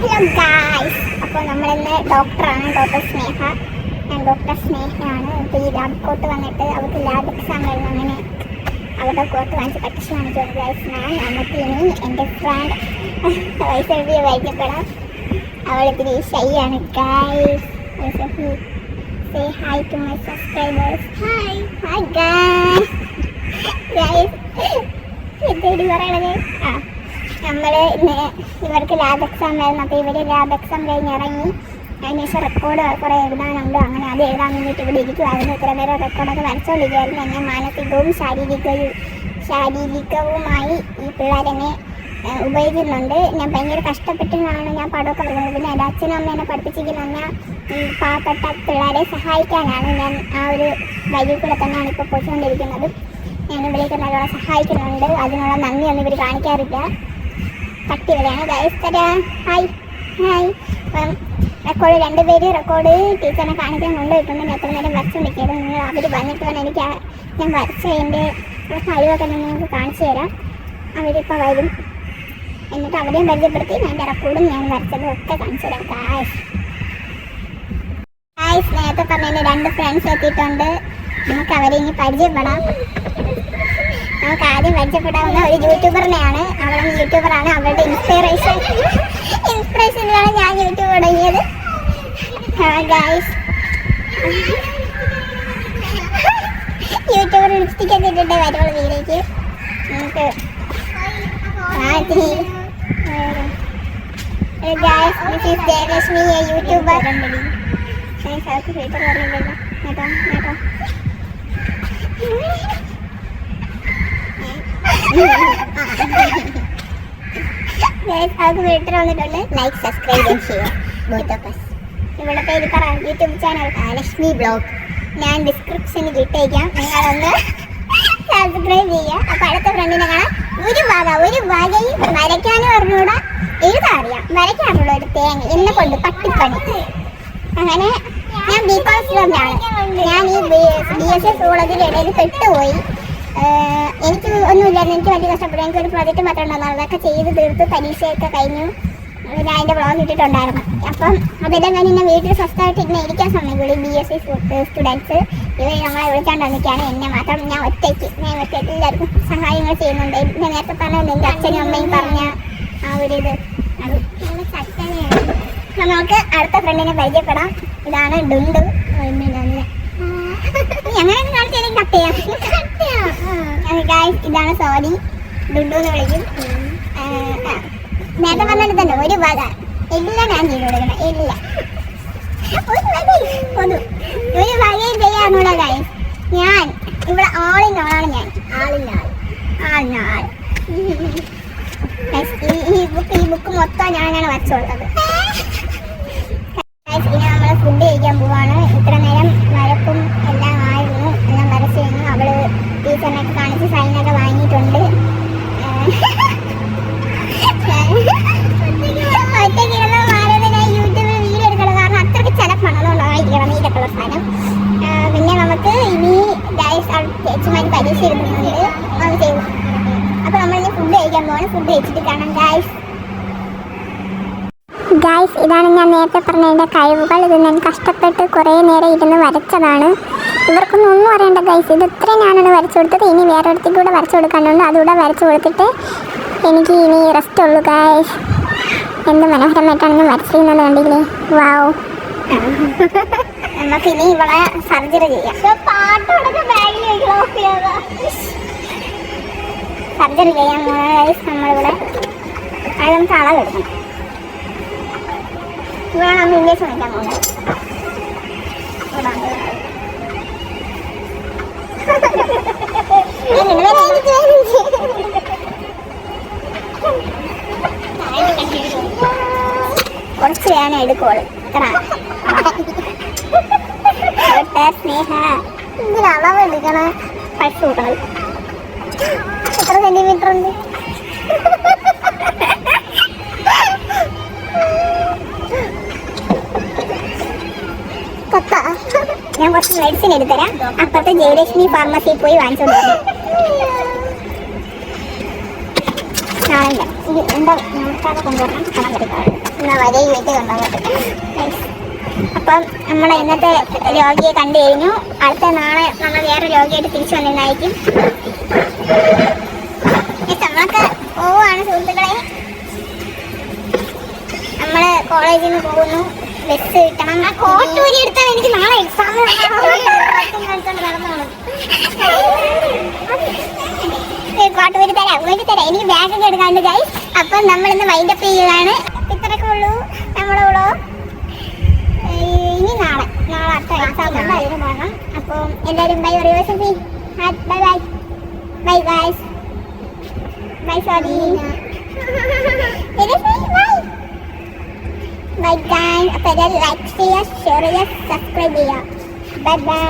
Hello guys അപ്പോൾ നമ്മളിന്ന് ഡോക്ടറാണ് ഡോക്ടർ സ്നേഹ. ഞാൻ ഡോക്ടർ സ്നേഹയാണ്. ഈ ലാബ് കോട്ട് വന്നിട്ട് അവർക്ക് ലാബ് എക്സാം കഴിഞ്ഞ് അങ്ങനെ അവരുടെ കോട്ട് വാങ്ങിച്ച് പറ്റിച്ച് കാണിച്ചു ഗൈസ് ഞാൻ നമുക്ക് ഇനി എന്റെ ഫ്രണ്ട് വൈസെഴുതിയ വൈദ്യപ്പെടാം. അവളിത്തിരി ഷൈ ആണ് guys say hi to my subscribers hi hi guys guys എന്തേടി പറയണത്? ആ നമ്മൾ ഇന്ന് ഇവർക്ക് ലാബ് എക്സാം ആയിരുന്നു. അപ്പോൾ ഇവർ ലാബ് എക്സാം കഴിഞ്ഞ് ഇറങ്ങി. അതിനുശേഷം റെക്കോർഡ് കുറേ എഴുതാനുണ്ട് അങ്ങനെ അത് എഴുതാൻ വേണ്ടിയിട്ട് ഇവിടെ ഇരിക്കുമായിരുന്നു ഇത്ര നേരം റെക്കോർഡൊക്കെ വരച്ചുകൊണ്ടിരിക്കുകയായിരുന്നു എന്നെ മാനസികവും ശാരീരികവും ശാരീരികവുമായി ഈ പിള്ളേരെന്നെ ഉപയോഗിക്കുന്നുണ്ട്. ഞാൻ ഭയങ്കര കഷ്ടപ്പെട്ടാണ് ഞാൻ പടമൊക്കെ വരുന്നത് പിന്നെ എന്റെ അച്ഛനും അമ്മ എന്നെ പഠിപ്പിച്ചിരിക്കുന്ന ഈ പാവപ്പെട്ട പിള്ളേരെ സഹായിക്കാനാണ് ഞാൻ ആ ഒരു വഴി കൂടെ തന്നെയാണ് ഇപ്പോൾ പോയിക്കൊണ്ടിരിക്കുന്നത്. ഞാൻ ഇവിടേക്ക് നല്ലോണം സഹായിക്കുന്നുണ്ട്. അതിനുള്ള നന്ദിയൊന്നും ഇവർ കാണിക്കാറില്ല. പട്ടി വരെയാണ് ഗൈസ് തരാ ഹായ് ഹായ് അപ്പം റെക്കോർഡ് രണ്ടുപേര് റെക്കോർഡ് ടീച്ചറിനെ കാണിക്കാൻ കൊണ്ടുപോയിട്ടുണ്ട്. ഞാൻ എത്ര നേരം വരച്ചുകൊണ്ടിരിക്കുന്നത് നിങ്ങൾ അവർ വന്നിട്ട് വേണം എനിക്ക് ഞാൻ വരച്ചതിന്റെ കഴിവൊക്കെ നിങ്ങൾക്ക് കാണിച്ചു തരാം. അവരിപ്പോൾ വരും. എന്നിട്ട് അവരെയും പരിചയപ്പെടുത്തി എന്റെ റെക്കോർഡും ഞാൻ വരച്ചതും ഒക്കെ കാണിച്ചു തരാം ഹായ് ഹായ് നേരത്തെ പറഞ്ഞ രണ്ട് ഫ്രണ്ട്സ് എത്തിയിട്ടുണ്ട്. നമുക്ക് അവരെ ഇനി പരിചയപ്പെടാം. നമുക്ക് ആദ്യം പരിചയപ്പെടാവുന്ന ഒരു യൂട്യൂബറിനെയാണ്. അവളും യൂട്യൂബറാണ്. അവളുടെ ഇൻസ്പിറേഷൻ ഇൻസ്പിറേഷനിലാണ് ഞാൻ യൂട്യൂബ് തുടങ്ങിയത്. യൂട്യൂബർ ലിപ്സ്റ്റിക് ഒക്കെ ഇട്ടിട്ട് വരുവുള്ളൂ വീടേക്ക് നമുക്ക് guys this is Jayalakshmi YouTuber filter കേട്ടോ കേട്ടോ അവർക്ക് വീട്ടിൽ വന്നിട്ടുണ്ട്. ലൈക്ക് സബ്സ്ക്രൈബ് ചെയ്യുക ബോത്ത് ഓഫ് us. ഇവിടെ പേര് പറ. യൂട്യൂബ് ചാനൽ ലക്ഷ്മി ബ്ലോഗ് ഞാൻ ഡിസ്ക്രിപ്ഷനിൽ ഇട്ടേക്കാം. നിങ്ങളൊന്ന് സബ്സ്ക്രൈബ് ചെയ്യുക. അപ്പൊ അടുത്ത ഫ്രണ്ടിനെ കാണാം. ഒരു വക ഒരു വകയും വരയ്ക്കാനും അറിഞ്ഞൂടാ. എഴുതാറിയാം വരയ്ക്കാറുള്ള ഒരു തേങ്ങ. എന്നെ കൊണ്ട് പട്ടിപ്പണി. അങ്ങനെ ഞാൻ ബി കോം ഞാൻ ഈ ബി എസ് എസ് കോളേജിൽ ഇടയിൽ പെട്ടുപോയി. എനിക്ക് ഒന്നുമില്ലായിരുന്നു. എനിക്ക് വലിയ കഷ്ടപ്പെട്ടു എനിക്ക് ഒരു പ്രോജക്റ്റ് മാത്രം ഉണ്ടായിരുന്നു അതൊക്കെ ചെയ്ത് തീർത്ത് പരീക്ഷയൊക്കെ കഴിഞ്ഞു. ഞാൻ അതിന്റെ ബ്ലോഗ് ഇട്ടിട്ടുണ്ടായിരുന്നു അപ്പം അതെല്ലാം ഞാൻ എന്നെ വീട്ടിൽ സ്വസ്ഥമായിട്ട് ഇങ്ങനെ ഇരിക്കാൻ സമയങ്ങളിൽ ബി എസ് സി സ്റ്റുഡൻസ് ഇവർ നമ്മളെ വിളിക്കാണ്ട് വന്നിട്ടാണ് എന്നെ മാത്രം ഞാൻ ഒറ്റയ്ക്ക്. ഞാൻ ഒറ്റ എല്ലാവർക്കും സഹായങ്ങൾ ചെയ്യുന്നുണ്ട്. ഞാൻ നേരത്തെ പറഞ്ഞത് എന്റെ അച്ഛനും അമ്മയും പറഞ്ഞ ആ ഒരു ഇത്. നമുക്ക് അടുത്ത ഫ്രണ്ടിനെ പരിചയപ്പെടാം. ഇതാണ് ഡുണ്ടു. ഞങ്ങളെ കാണിച്ചു എനിക്ക് കട്ട് ചെയ്യാം. ഗായ്സ് ഇതാണ് സോനി ഡുണ്ടു എന്ന് വിളിക്കും. നേരത്തെ പറഞ്ഞത് തന്നെ ഒരു വക. എല്ലാം ഞാൻ ചെയ്തു കൊടുക്കണം. എല്ലാം. ഒരു വകയും ചെയ്യാന്നുള്ള ഗായ്സ് ഞാൻ ഇവിടെ ഞാൻ. ആളിനാൾ ആളിനാൾ Guys, ഈ ബുക്ക് ഈ ബുക്ക് മൊത്തം ഞാനാണ് Guys, ഇനി നമ്മൾ ഫുഡ് കഴിക്കാൻ പോവാണ് ഇത്ര നേരം വരപ്പും എല്ലാം ആയിരുന്നു എല്ലാം വരച്ച് കഴിഞ്ഞു അവൾ ടീച്ചറിനൊക്കെ കാണിച്ച് സൈനൊക്കെ വാങ്ങിയിട്ടുണ്ട്. പിന്നെ നമുക്ക് ഇനി ഫുഡ് ഫുഡ് കാണാം ഗൈസ് ഇതാണ് ഞാൻ നേരത്തെ പറഞ്ഞ എന്റെ കഴിവുകൾ. ഇത് ഞാൻ കഷ്ടപ്പെട്ട് കുറേ നേരം ഇരുന്ന് വരച്ചതാണ്. അറിയണ്ട ഗൈസ് ഇത് ഇത്രയും ഞാനാണ് വരച്ചു കൊടുത്തത് ഇനി വേറെ ഒരിടത്തേക്ക് കൂടെ വരച്ചു കൊടുക്കാനുണ്ട്. അതുകൂടെ വരച്ചു കൊടുത്തിട്ട് എനിക്ക് ഇനി റെസ്റ്റ് ഉള്ളൂ ഗൈസ് എന്ത് മനോഹരമായിട്ടാണ് വരച്ചിരുന്നത് കണ്ടില്ലേ? വാവ് നമുക്ക് ഇനി ഇവിടെ സർജറി ചെയ്യാം. സർജറി ചെയ്യാൻ ഗൈസ് നമ്മളിവിടെ. അത് നമുക്ക് അളവെടുക്കണം. ഇവിടെ നമ്മൾ ഇംഗ്ലീഷ് നോക്കാൻ പോകുന്നത്. ഞാൻ എടുക്കോളൂ സ്നേഹ എത്ര ഉണ്ട് ഞാൻ കുറച്ച് മെഡിസിൻ എടുത്തരാം അപ്പുറത്തെ ജയലക്ഷ്മി ഫാർമസിയിൽ പോയി വാങ്ങിച്ചോണ്ട് വരാം. നാളെ ഇത് എന്താ നമുക്കത് കൊണ്ടുവരണം പണം എടുക്കാം പോകുന്ന വരെ വീട്ടിൽ കൊണ്ടുപോകുന്നത് അപ്പം നമ്മൾ ഇന്നത്തെ രോഗിയെ കണ്ടു കഴിഞ്ഞു. അടുത്ത നാളെ നമ്മൾ വേറെ രോഗിയായിട്ട് തിരിച്ചു വന്നിരുന്നായിരിക്കും. നമ്മളൊക്കെ പോവാണ് സുഹൃത്തുക്കളെ. നമ്മൾ കോളേജിൽ നിന്ന് പോകുന്നു. ബസ് കിട്ടണം. കോട്ടൂരി എടുത്താൽ എനിക്ക് നാളെ എക്സാം കോട്ടൂരി തരാം. വേണ്ടി തരാം. എനിക്ക് ബാഗൊക്കെ എടുക്കാണ്ട് ഗൈസ് അപ്പം നമ്മൾ ഇന്ന് വൈൻഡപ്പ് ചെയ്യുകയാണ്. ഇത്രയൊക്കെ ഉള്ളൂ നമ്മുടെ ഉള്ളൂ ഇനി നാളെ. നാളെ അടുത്ത എക്സാം ഉണ്ട് അതിന് പോകണം അപ്പം എല്ലാവരും ബൈ പറയുക bye bye bye guys bye sorry bye bye അപ്പോൾ ലൈക്ക് ചെയ്യുക ഷെയർ ചെയ്യുക സബ്സ്ക്രൈബ് ചെയ്യുക. Bye bye